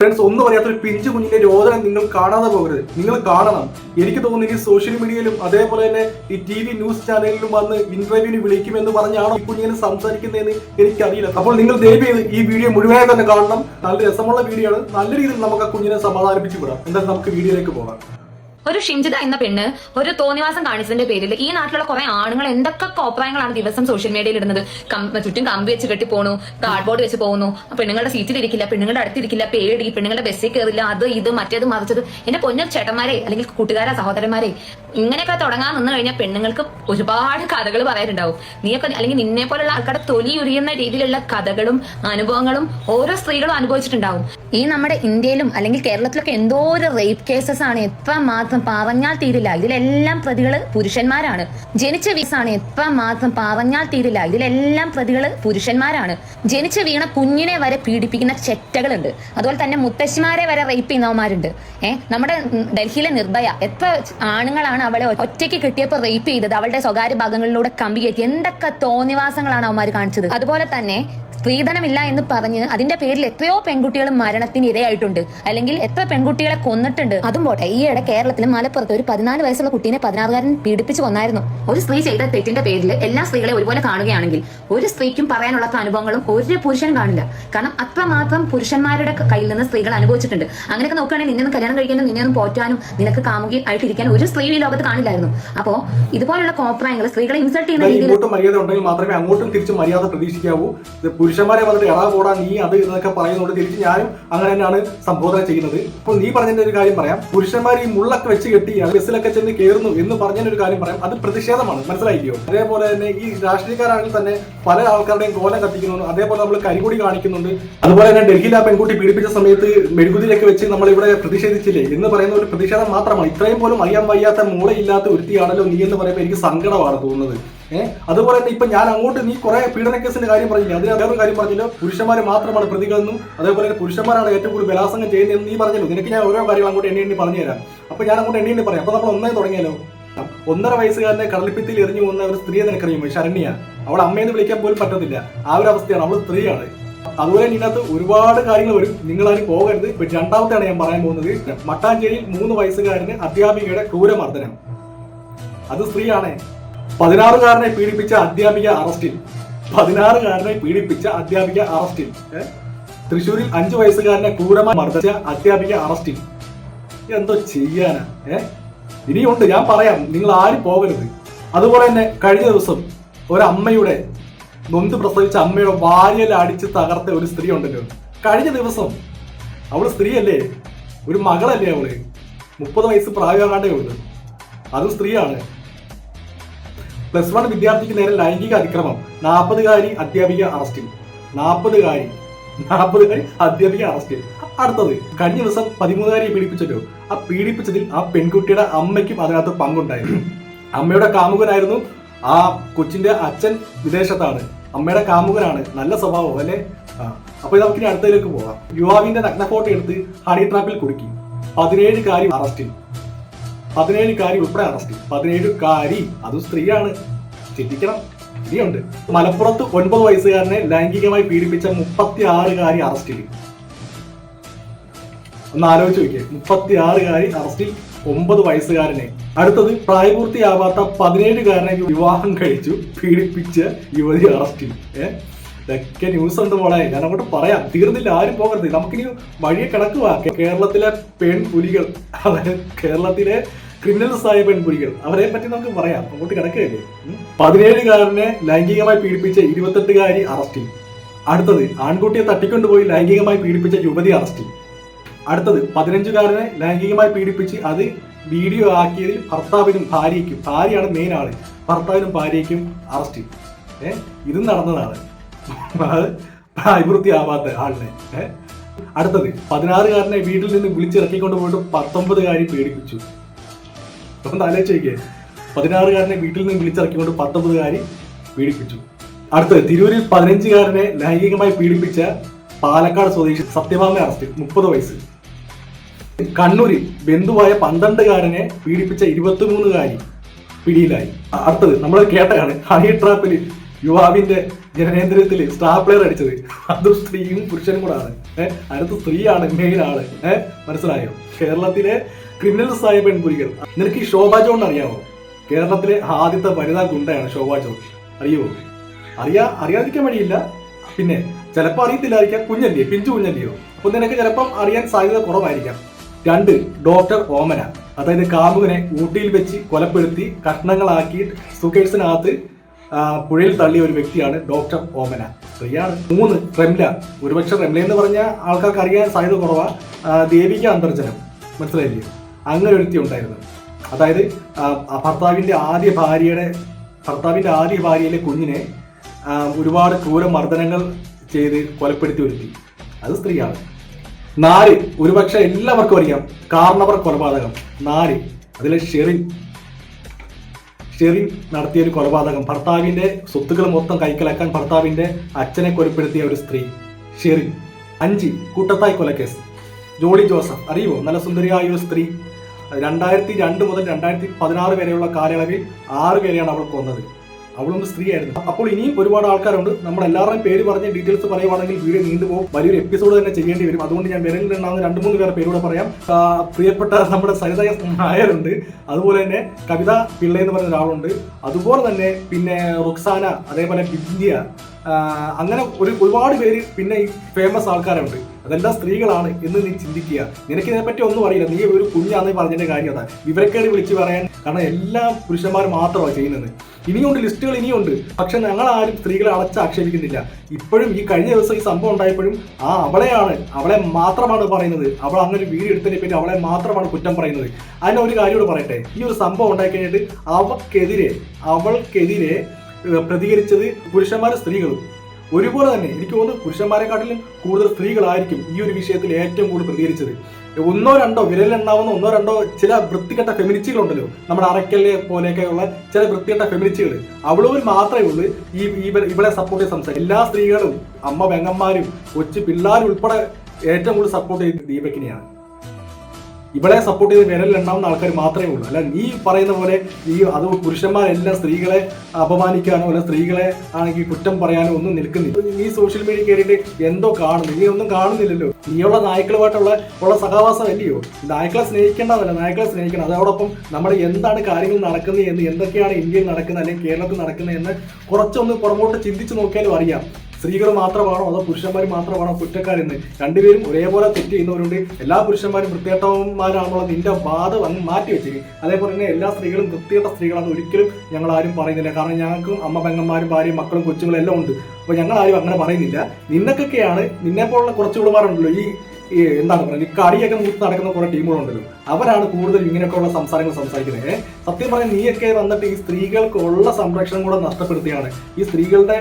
Friends ഒന്നും അറിയാത്തൊരു പിഞ്ചു കുഞ്ഞിന്റെ രോദനം നിങ്ങൾ കാണാതെ പോകരുത്. നിങ്ങൾ കാണണം. എനിക്ക് തോന്നുന്നു ഈ സോഷ്യൽ മീഡിയയിലും അതേപോലെ തന്നെ ഈ ടി വി ന്യൂസ് ചാനലിലും വന്ന് ഇന്റർവ്യൂവിന് വിളിക്കുമെന്ന് പറഞ്ഞാണോ ഈ കുഞ്ഞിനെ സംസാരിക്കുന്നതെന്ന് എനിക്കറിയില്ല. അപ്പോൾ നിങ്ങൾ ദയവ് ഈ വീഡിയോ മുഴുവനായി തന്നെ കാണണം. നല്ല രസമുള്ള വീഡിയോ ആണ്. നല്ല രീതിയിൽ നമുക്ക് ആ കുഞ്ഞിനെ സമാധാനിപ്പിച്ചു വിടാം എന്തായാലും നമുക്ക് വീഡിയോയിലേക്ക് പോകാം. ഒരു ഷിഞ്ചിത എന്ന പെണ്ണ് ഒരു തോന്നിവാസം കാണിച്ചതിന്റെ പേരിൽ ഈ നാട്ടിലുള്ള കുറെ ആണുങ്ങൾ എന്തൊക്കെ കോപ്രായങ്ങളാണ് ദിവസം സോഷ്യൽ മീഡിയയിൽ ഇടുന്നത്? ചുറ്റും കമ്പി വെച്ച് കെട്ടി പോണു കാർഡ്ബോർഡ് വെച്ച് പോകുന്നു പെണ്ണുങ്ങളുടെ സീറ്റിൽ ഇരിക്കില്ല പെണ്ണുങ്ങളുടെ അടുത്തിരിക്കില്ല പേടി പെണ്ണുങ്ങളുടെ ബസ്സിൽ കയറില്ല അത് ഇത് മറ്റേത് മറിച്ചത്. എന്റെ പൊന്ന ചേട്ടന്മാരെ അല്ലെങ്കിൽ കൂട്ടുകാരെ സഹോദരന്മാരെ ഇങ്ങനെയൊക്കെ തുടങ്ങാൻ നിന്ന് കഴിഞ്ഞാൽ പെണ്ണുങ്ങൾക്ക് ഒരുപാട് കഥകൾ പറയാനുണ്ടാവും നീയൊക്കെ അല്ലെങ്കിൽ നിന്നെ പോലുള്ള ആൾക്കാരുടെ തൊലി ഉരിയുന്ന രീതിയിലുള്ള കഥകളും അനുഭവങ്ങളും ഓരോ സ്ത്രീകളും അനുഭവിച്ചിട്ടുണ്ടാവും. ഈ നമ്മുടെ ഇന്ത്യയിലും അല്ലെങ്കിൽ കേരളത്തിലൊക്കെ എന്തോ ഒരു റേപ്പ് കേസസ് ആണ് എത്ര മാത്രം പറഞ്ഞാൽ തീരില്ല. ഇതിലെല്ലാം പ്രതികൾ പുരുഷന്മാരാണ്. ജനിച്ച വീസാണ് എത്ര മാത്രം പറഞ്ഞാൽ തീരില്ല. ഇതിലെല്ലാം പ്രതികൾ പുരുഷന്മാരാണ്. ജനിച്ച വീണ കുഞ്ഞിനെ വരെ പീഡിപ്പിക്കുന്ന ചെറ്റകളുണ്ട്. അതുപോലെ തന്നെ മുത്തശ്ശിമാരെ വരെ റേപ്പ് ചെയ്യുന്നവന്മാരുണ്ട്. ഏഹ് നമ്മുടെ ഡൽഹിയിലെ നിർഭയ എത്ര ആണുങ്ങളാണ് അവളെ ഒറ്റയ്ക്ക് കിട്ടിയപ്പോൾ റേപ്പ് ചെയ്തത്? അവളുടെ സ്വകാര്യ ഭാഗങ്ങളിലൂടെ കമ്പി കയറ്റി. എന്തൊക്കെ തോന്നിവാസങ്ങളാണ് അവന്മാർ കാണിച്ചത്? അതുപോലെ തന്നെ സ്ത്രീധനമില്ല എന്ന് പറഞ്ഞ് അതിന്റെ പേരിൽ എത്രയോ പെൺകുട്ടികൾ മരണത്തിന് ഇരയായിട്ടുണ്ട് അല്ലെങ്കിൽ എത്ര പെൺകുട്ടികളെ കൊന്നിട്ടുണ്ട്. അതും പോട്ടെ. ഈയിടെ കേരളത്തിൽ മലപ്പുറത്ത് ഒരു പതിനാല് വയസ്സുള്ള കുട്ടീനെ പതിനാറുകാരൻ പീഡിപ്പിച്ചു കൊന്നായിരുന്നു. ഒരു സ്ത്രീ ചെയ്ത തെറ്റിന്റെ പേരിൽ എല്ലാ സ്ത്രീകളെ ഒരുപോലെ കാണുകയാണെങ്കിൽ ഒരു സ്ത്രീക്കും പറയാനുള്ള അനുഭവങ്ങളും ഒരു പുരുഷൻ കാണില്ല. കാരണം അത്രമാത്രം പുരുഷന്മാരുടെ കയ്യിൽ നിന്ന് സ്ത്രീകൾ അനുഭവിച്ചിട്ടുണ്ട്. അങ്ങനെയൊക്കെ നോക്കുകയാണെങ്കിൽ നിന്നെ കല്യാണം കഴിക്കാനും നിന്നെ ഒന്ന് പോറ്റാനും നിനക്ക് കാമുകി ആയിട്ടിരിക്കാനും ഒരു സ്ത്രീ ഈ ലോകത്ത് കാണില്ലായിരുന്നു. അപ്പോ ഇതുപോലുള്ള കോപ്രായങ്ങൾ സ്ത്രീകളെ ഇൻസൾട്ട് ചെയ്യുന്ന രീതിയിൽ മര്യാദ ഉണ്ടെങ്കിൽ മാത്രമേ അങ്ങോട്ടും തിരിച്ച് മര്യാദ പ്രതീക്ഷിക്കാവൂ. പുരുഷന്മാരെ വന്നിട്ട് എടാ പോടാ നീ അത് എന്നൊക്കെ പറയുന്നതുകൊണ്ട് തിരിച്ച് ഞാനും അങ്ങനെ തന്നെയാണ് സംബോധന ചെയ്യുന്നത്. ഇപ്പൊ നീ പറഞ്ഞതിന്റെ ഒരു കാര്യം പറയാം. പുരുഷന്മാർ ഈ മുള്ളൊക്കെ വെച്ച് കെട്ടി ആ ബസ്സിലൊക്കെ ചെന്ന് കയറുന്നു എന്ന് പറഞ്ഞൊരു കാര്യം പറയാം. അത് പ്രതിഷേധമാണ്. മനസ്സിലായില്ലയോ അതേപോലെ തന്നെ ഈ രാഷ്ട്രീയക്കാരാണെങ്കിൽ തന്നെ പല ആൾക്കാരുടെയും കോലം കത്തിക്കുന്നു അതേപോലെ നമ്മൾ കരികൂടി കാണിക്കുന്നുണ്ട്. അതുപോലെ തന്നെ ഡൽഹിയിൽ ആ പെൺകുട്ടി പീഡിപ്പിച്ച സമയത്ത് മെഴുകുതിരിയൊക്കെ വെച്ച് നമ്മൾ ഇവിടെ പ്രതിഷേധിച്ചില്ലേ? എന്ന് പറയുന്ന ഒരു പ്രതിഷേധം മാത്രമാണ്. ഇത്രയും പോലും അറിയാൻ വയ്യാത്ത മൂളയില്ലാത്ത ഒരുത്തിയാണല്ലോ നീ എന്ന് പറയുമ്പോൾ എനിക്ക് സങ്കടമാണ് തോന്നുന്നത്. ഏഹ്? അതുപോലെ തന്നെ ഇപ്പൊ ഞാൻ അങ്ങോട്ട് നീ കുറെ പീഡന കേസിന്റെ കാര്യം പറഞ്ഞില്ല? അതിന് വേറൊരു കാര്യം പറഞ്ഞില്ല. പുരുഷന്മാർ മാത്രമാണ് പ്രതികളെന്നും അതേപോലെ പുരുഷന്മാരാണ് ഏറ്റവും കൂടുതൽ ബലാസംഗം ചെയ്യുന്നതെന്ന് നീ പറഞ്ഞല്ലോ. നിനക്ക് ഞാൻ ഓരോ കാര്യങ്ങൾ അങ്ങോട്ട് എണ്ണി എണ്ണി പറഞ്ഞു തരാം അപ്പൊ ഞാൻ അങ്ങോട്ട് എണ്ണി പറയാം. അപ്പൊ നമ്മൾ ഒന്നേ തുടങ്ങിയാലോ ഒന്നര വയസ്സുകാരനെ കടലിപ്പിത്തിൽ എറിഞ്ഞു പോകുന്ന ഒരു സ്ത്രീയെ നിനക്കറിയുമോ? ശരണ്യ. അവൾ അമ്മയെന്ന് വിളിക്കാൻ പോലും പറ്റത്തില്ല. ആ ഒരു അവസ്ഥയാണ് അവൾ സ്ത്രീയാണ്. അതുപോലെ ഇതിനകത്ത് ഒരുപാട് കാര്യങ്ങൾ വരും. നിങ്ങൾ അതിന് പോകരുത്. ഇപ്പൊ രണ്ടാമത്തെയാണ് ഞാൻ പറയാൻ പോകുന്നത്. മട്ടാഞ്ചേരിയിൽ മൂന്ന് വയസ്സുകാരന് അധ്യാപികയുടെ ക്രൂരമർദ്ദനം. അത് സ്ത്രീയാണ്. പതിനാറുകാരനെ പീഡിപ്പിച്ച അധ്യാപിക അറസ്റ്റിൽ. പതിനാറുകാരനെ പീഡിപ്പിച്ച അധ്യാപിക അറസ്റ്റിൽ. തൃശൂരിൽ അഞ്ചു വയസ്സുകാരനെ ക്രൂരമായി മർദ്ദിച്ച അധ്യാപിക അറസ്റ്റിൽ. എന്തോ ചെയ്യാനാ ഏ? ഇനിയുണ്ട് ഞാൻ പറയാം നിങ്ങൾ ആരും പോകരുത്. അതുപോലെ തന്നെ കഴിഞ്ഞ ദിവസം ഒരമ്മയുടെ നൊന്ത് പ്രസവിച്ച അമ്മയുടെ വാരിയൽ അടിച്ച് തകർത്ത ഒരു സ്ത്രീ ഉണ്ടല്ലോ. കഴിഞ്ഞ ദിവസം അവൾ സ്ത്രീയല്ലേ? ഒരു മകളല്ലേ അവൾ? മുപ്പത് വയസ്സ് പ്രായമാകാണ്ടേ ഉള്ളു. അതും സ്ത്രീയാണ്. പ്ലസ് വൺ വിദ്യാർത്ഥിക്ക് നേരെ ലൈംഗിക അതിക്രമം. നാൽപ്പതുകാരി അധ്യാപിക അറസ്റ്റിൽ. നാൽപ്പതുകാരി നാൽപ്പതുകാരി അധ്യാപിക അറസ്റ്റിൽ അടുത്തത് കഴിഞ്ഞ ദിവസം പതിമൂന്നുകാരിയെ പീഡിപ്പിച്ചല്ലോ ആ പീഡിപ്പിച്ചതിൽ ആ പെൺകുട്ടിയുടെ അമ്മയ്ക്കും അതിനകത്ത് പങ്കുണ്ടായിരുന്നു. അമ്മയുടെ കാമുകനായിരുന്നു ആ കൊച്ചിന്റെ അച്ഛൻ വിദേശത്താണ്. അമ്മയുടെ കാമുകനാണ്. നല്ല സ്വഭാവം അല്ലെ? അപ്പൊ നമുക്കിനി അടുത്തതിലേക്ക് പോകാം യുവാവിന്റെ നഗ്ന ഫോട്ടോ എടുത്ത് ഹണി ട്രാപ്പിൽ കുടുക്കി. പതിനേഴ് കാരി അറസ്റ്റിൽ പതിനേഴ് കാരി ഉൾപ്പെടെ അറസ്റ്റിൽ പതിനേഴ് കാരി അതും സ്ത്രീയാണ്. ചിന്തിക്കണം ഇനിയുണ്ട് മലപ്പുറത്ത് ഒൻപത് വയസ്സുകാരനെ ലൈംഗികമായി പീഡിപ്പിച്ച മുപ്പത്തി ആറുകാരി അറസ്റ്റിൽ ഒന്ന് ആലോചിച്ച് നോക്കിയേ. മുപ്പത്തി ആറുകാരി അറസ്റ്റിൽ ഒമ്പത് വയസ്സുകാരനെ. അടുത്തത് പ്രായപൂർത്തിയാവാത്ത പതിനേഴുകാരനെ വിവാഹം കഴിച്ചു പീഡിപ്പിച്ച യുവതി അറസ്റ്റിൽ ഇതൊക്കെ ന്യൂസ് ഉണ്ട് മോളെ. ഞാൻ അങ്ങോട്ട് പറയാം. തീർന്നില്ല ആരും പോകരുത്. നമുക്കിനി വഴിയെ കിടക്കുക കേരളത്തിലെ പെൺപുലികൾ അതായത് കേരളത്തിലെ ക്രിമിനൽസ് ആയ പെൺപുലികൾ. അവരെ പറ്റി നമുക്ക് പറയാം. അങ്ങോട്ട് കിടക്കുകയല്ലേ. പതിനേഴുകാരനെ ലൈംഗികമായി പീഡിപ്പിച്ച ഇരുപത്തെട്ടുകാരി അറസ്റ്റിൽ. അടുത്തത് ആൺകുട്ടിയെ തട്ടിക്കൊണ്ടുപോയി ലൈംഗികമായി പീഡിപ്പിച്ച യുവതി അറസ്റ്റിൽ. അടുത്തത് പതിനഞ്ചുകാരനെ ലൈംഗികമായി പീഡിപ്പിച്ച് അത് വീഡിയോ ആക്കിയതിൽ ഭർത്താവിനും ഭാര്യയ്ക്കും ഭാര്യയാണ് മെയിൻ ആൾ. ഭർത്താവിനും ഭാര്യയ്ക്കും അറസ്റ്റിൽ. ഏ? ഇതും നടന്നതാണ്. അത് പ്രായപൂർത്തിയാവാത്ത ആളിനെ. അടുത്തത് പതിനാറുകാരനെ വീട്ടിൽ നിന്ന് വിളിച്ചിറക്കിക്കൊണ്ട് പോയിട്ട് പത്തൊമ്പതുകാരി പീഡിപ്പിച്ചു. ഒന്ന് ആലോചിച്ചേക്കേ പതിനാറുകാരനെ വീട്ടിൽ നിന്ന് വിളിച്ചിറക്കിക്കൊണ്ട് പത്തൊമ്പതുകാരി പീഡിപ്പിച്ചു. അടുത്തത് തിരൂരിൽ പതിനഞ്ചുകാരനെ ലൈംഗികമായി പീഡിപ്പിച്ച പാലക്കാട് സ്വദേശി സത്യഭാമ അറസ്റ്റ് മുപ്പത് വയസ്സ്. കണ്ണൂരിൽ ബന്ധുവായ പന്ത്രണ്ടുകാരനെ പീഡിപ്പിച്ച ഇരുപത്തിമൂന്നുകാരി പിടിയിലായി. അടുത്തത് നമ്മൾ കേട്ടതാണ് ഹണി ട്രാപ്പിൽ യുവാവിന്റെ ജനനേന്ദ്രിയത്തിൽ സ്റ്റാർ പ്ലെയർ അടിച്ചത്. അതും സ്ത്രീയും പുരുഷനും കൂടെ ആണ്. ഏഹ് അടുത്ത് സ്ത്രീയാണ് മെയിൻ ആൾ. ഏഹ് മനസ്സിലായോ? കേരളത്തിലെ ക്രിമിനൽസ് ആയ പെൺപുരികൾ നിനക്ക് ഈ ശോഭാ ജോൺ അറിയാമോ കേരളത്തിലെ ആദ്യത്തെ വനിതാ ഗുണ്ടയാണ് ശോഭാ ജോൺ. അറിയോ അറിയാ അറിയാതിരിക്കാൻ വഴിയില്ല. പിന്നെ ചിലപ്പോൾ അറിയത്തില്ലായിരിക്കാം. കുഞ്ഞല്ലേ? പിഞ്ചു കുഞ്ഞല്ലയോ? അപ്പൊ നിനക്ക് ചിലപ്പം അറിയാൻ സാധ്യത കുറവായിരിക്കാം. രണ്ട് ഡോക്ടർ ഓമന. അതായത് കാമുകനെ ഊട്ടിയിൽ വെച്ച് കൊലപ്പെടുത്തി കഷ്ണങ്ങളാക്കിയിട്ട് സുക്കേഴ്സിനകത്ത് ആ, പുഴയിൽ തള്ളിയ ഒരു വ്യക്തിയാണ് ഡോക്ടർ ഓമന. സ്ത്രീയാണ് മൂന്ന് റെംല ഒരുപക്ഷെ റെംല എന്ന് പറഞ്ഞ ആൾക്കാർക്ക് അറിയാൻ സാധ്യത കുറവാ ദേവിക അന്തർജനം മനസ്സിലായില്ലേ? അങ്ങനെ ഒരുത്തി ഉണ്ടായിരുന്നു. അതായത് ആ ആദ്യ ഭാര്യയുടെ ഭർത്താവിന്റെ ആദ്യ ഭാര്യയിലെ കുഞ്ഞിനെ ഒരുപാട് ക്രൂര മർദ്ദനങ്ങൾ ചെയ്ത് കൊലപ്പെടുത്തി ഒരുത്തി അത് സ്ത്രീയാണ്. നാല് ഒരുപക്ഷെ എല്ലാവർക്കും അറിയാം കാർണവർ കൊലപാതകം. നാല് അതിലെ ഷെറിൻ ഷെറിൻ നടത്തിയ ഒരു കൊലപാതകം. ഭർത്താവിന്റെ സ്വത്തുക്കൾ മൊത്തം കൈക്കലാക്കാൻ ഭർത്താവിന്റെ അച്ഛനെ കൊലപ്പെടുത്തിയ ഒരു സ്ത്രീ ഷെറിൻ. അഞ്ച് കൂട്ടത്തായി കൊലക്കേസ്. ജോളി ജോസഫ് അറിയുമോ നല്ല സുന്ദരിയായ ഒരു സ്ത്രീ. രണ്ടായിരത്തി രണ്ട് മുതൽ രണ്ടായിരത്തി പതിനാറ് വരെയുള്ള കാലയളവിൽ ആറ് പേരെയാണ് അവൾ കൊന്നത്. അവളൊന്ന് സ്ത്രീയായിരുന്നു. അപ്പോൾ ഇനിയും ഒരുപാട് ആൾക്കാരുണ്ട്. നമ്മൾ എല്ലാവരുടെയും പേര് പറഞ്ഞ് ഡീറ്റെയിൽസ് പറയുവാണെങ്കിൽ വീഡിയോ നീണ്ടുപോകും വലിയൊരു എപ്പിസോഡ് തന്നെ ചെയ്യേണ്ടി വരും. അതുകൊണ്ട് ഞാൻ വിരലിലുണ്ടാകുന്ന രണ്ട് മൂന്ന് പേരുടെ പേരൂടെ പറയാം. പ്രിയപ്പെട്ട നമ്മുടെ സരിത നായരുണ്ട്. അതുപോലെ തന്നെ കവിത പിള്ള എന്ന് പറയുന്ന ഒരാളുണ്ട്. അതുപോലെ തന്നെ പിന്നെ റുക്സാന അതേപോലെ ബിന്ദിയ അങ്ങനെ ഒരു ഒരുപാട് പേര് പിന്നെ ഈ ഫേമസ് ആൾക്കാരുണ്ട്. അതെല്ലാം സ്ത്രീകളാണ് എന്ന് നീ ചിന്തിക്കുക. നിനക്ക് ഇതിനെപ്പറ്റി ഒന്നും അറിയില്ല. നീ ഒരു കുഞ്ഞാന്ന് പറഞ്ഞതിന്റെ കാര്യം അതാ വിവരക്കേട് വിളിച്ച് പറയാൻ കാരണം എല്ലാ പുരുഷന്മാർ മാത്രമാണ് ചെയ്യുന്നത്. ഇനിയുണ്ട് ലിസ്റ്റുകൾ ഇനിയുണ്ട്. പക്ഷെ ഞങ്ങൾ ആരും സ്ത്രീകളെ അടച്ച് ആക്ഷേപിക്കുന്നില്ല. ഇപ്പോഴും ഈ കഴിഞ്ഞ ദിവസം ഈ സംഭവം ഉണ്ടായപ്പോഴും ആ അവളെയാണ് അവളെ മാത്രമാണ് പറയുന്നത്. അവൾ അങ്ങനെ ഒരു വീഡിയോ എടുത്തതിനെ പറ്റി അവളെ മാത്രമാണ് കുറ്റം പറയുന്നത്. അതിന് ഒരു കാര്യം പറയട്ടെ. ഈ ഒരു സംഭവം ഉണ്ടായി കഴിഞ്ഞിട്ട് അവൾക്കെതിരെ അവൾക്കെതിരെ പ്രതികരിച്ചത് പുരുഷന്മാരും സ്ത്രീകളും. ഒരുപോലെ തന്നെ എനിക്ക് തോന്നുന്നു പുരുഷന്മാരെക്കാട്ടിലും കൂടുതൽ സ്ത്രീകളായിരിക്കും ഈ ഒരു വിഷയത്തിൽ ഏറ്റവും കൂടുതൽ പ്രതികരിച്ചത്. ഒന്നോ രണ്ടോ വിരലിലെണ്ണാവുന്ന ഒന്നോ രണ്ടോ ചില വൃത്തികെട്ട ഫെമിനിസ്റ്റുകളുണ്ടല്ലോ നമ്മുടെ അറക്കല്ലെ പോലെയൊക്കെയുള്ള ചില വൃത്തികെട്ട ഫെമിനിസ്റ്റുകൾ അവളൂർ മാത്രമേ ഉള്ളൂ ഈ ഇവ- ഇവളെ സപ്പോർട്ട് ചെയ്ത് സംസാരിക്കും എല്ലാ സ്ത്രീകളും അമ്മ പെങ്ങന്മാരും കൊച്ചു പിള്ളേരും ഉൾപ്പെടെ ഏറ്റവും കൂടുതൽ സപ്പോർട്ട് ചെയ്ത് ദീപക്കിനെയാണ് ഇവളെ സപ്പോർട്ട് ചെയ്ത് വിരലിലുണ്ടാവുന്ന ആൾക്കാർ മാത്രമേ ഉള്ളൂ. അല്ല നീ പറയുന്ന പോലെ ഈ അത് പുരുഷന്മാരെല്ലാം സ്ത്രീകളെ അപമാനിക്കാനോ അല്ല സ്ത്രീകളെ ആണെങ്കിൽ കുറ്റം പറയാനോ ഒന്നും നിൽക്കുന്നില്ല. നീ സോഷ്യൽ മീഡിയ കയറിയിട്ട് എന്തോ കാണുന്നു. നീ ഒന്നും കാണുന്നില്ലല്ലോ. നീയുള്ള നായ്ക്കളുമായിട്ടുള്ള ഉള്ള സഹവാസം അല്ലയോ? നായ്ക്കളെ സ്നേഹിക്കേണ്ടതല്ല. നായ്ക്കളെ സ്നേഹിക്കണം. അതോടൊപ്പം നമ്മുടെ എന്താണ് കാര്യങ്ങൾ നടക്കുന്നത് എന്ന് എന്തൊക്കെയാണ് ഇന്ത്യയിൽ നടക്കുന്നത് അല്ലെങ്കിൽ കേരളത്തിൽ നടക്കുന്നത് എന്ന് കുറച്ചൊന്ന് പുറമോട്ട് ചിന്തിച്ച് നോക്കിയാലും അറിയാം. സ്ത്രീകൾ മാത്രമാണോ അതോ പുരുഷന്മാർ മാത്രമാണോ കുറ്റക്കാരെന്ന്? രണ്ടുപേരും ഒരേപോലെ തെറ്റ് ചെയ്യുന്നവരുണ്ട്. എല്ലാ പുരുഷന്മാരും വൃത്തികെട്ടവന്മാരാണുള്ള നിന്റെ വാദം അങ്ങ് മാറ്റി വെച്ചിരിക്കും അതേപോലെ തന്നെ എല്ലാ സ്ത്രീകളും വൃത്തികെട്ട സ്ത്രീകളാണെന്ന് ഒരിക്കലും ഞങ്ങൾ ആരും പറയുന്നില്ല. കാരണം ഞങ്ങൾക്കും അമ്മ പെങ്ങന്മാരും ഭാര്യയും മക്കളും കൊച്ചുങ്ങളും എല്ലാം ഉണ്ട്. അപ്പോൾ ഞങ്ങൾ ആരും അങ്ങനെ പറയുന്നില്ല. നിന്നക്കൊക്കെയാണ് നിന്നെ പോലുള്ള കുറച്ച് ഈ ഈ എന്താണ് ഈ കടിയൊക്കെ മൂത്ത് നടക്കുന്ന കുറെ ടീമുകളുണ്ടല്ലോ. അവരാണ് കൂടുതൽ ഇങ്ങനെയൊക്കെയുള്ള സംസാരങ്ങൾ സംസാരിക്കുന്നത്. സത്യം പറയാൻ നീയൊക്കെ വന്നിട്ട് ഈ സ്ത്രീകൾക്കുള്ള സംരക്ഷണം കൂടെ നഷ്ടപ്പെടുത്തിയാണ്. ഈ സ്ത്രീകളുടെ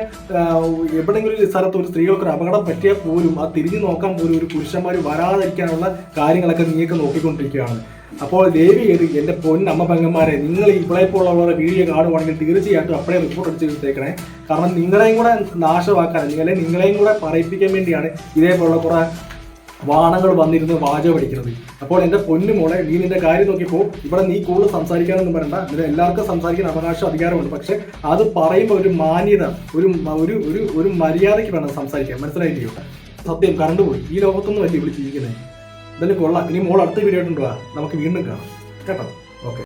എവിടെയെങ്കിലും ഒരു സ്ഥലത്ത് ഒരു സ്ത്രീകൾക്ക് ഒരു അപകടം പറ്റിയാൽ പോലും ആ തിരിഞ്ഞു നോക്കാൻ പോലും ഒരു പുരുഷന്മാർ വരാതിരിക്കാനുള്ള കാര്യങ്ങളൊക്കെ നീയൊക്കെ നോക്കിക്കൊണ്ടിരിക്കുകയാണ്. അപ്പോൾ ദേവി ഏത്? എന്റെ പൊന്നമ്മ പെങ്ങന്മാരെ നിങ്ങൾ ഇവിടെ പോലുള്ളവരുടെ വീഡിയോ കാണുവാണെങ്കിൽ തീർച്ചയായിട്ടും അപ്പോഴേ റിപ്പോർട്ട് അടിച്ച് എടുത്തേക്കണേ കാരണം നിങ്ങളെയും കൂടെ നാശമാക്കാൻ അല്ലെങ്കിൽ നിങ്ങളെയും കൂടെ പറയിപ്പിക്കാൻ വേണ്ടിയാണ് ഇതേപോലുള്ള കുറെ വാണങ്ങൾ വന്നിരുന്ന് വാച പഠിക്കുന്നത്. അപ്പോൾ എന്റെ പൊന്നു മോളെ നീ നിന്റെ കാര്യം നോക്കിയപ്പോൾ ഇവിടെ നീ കൂടുതൽ സംസാരിക്കാനൊന്നും പറയണ്ട. ഇതിന് എല്ലാവർക്കും സംസാരിക്കാൻ അവകാശം അധികാരമുണ്ട്. പക്ഷെ അത് പറയുമ്പോൾ ഒരു മാന്യത ഒരു ഒരു ഒരു ഒരു മര്യാദയ്ക്ക് വേണം സംസാരിക്കാൻ. മനസ്സിലായില്ലയോ സത്യം കറണ്ട് പോയി. ഈ ലോകത്തൊന്നും അല്ലേ ഇവിടെ ജീവിക്കുന്നത്? ഇതെന്നെ കൊള്ളാം. ഇനി മോൾ അടുത്ത വീഡിയോ ആയിട്ടുണ്ടോ നമുക്ക് വീണ്ടും കാണാം. കേട്ടോ? ഓക്കെ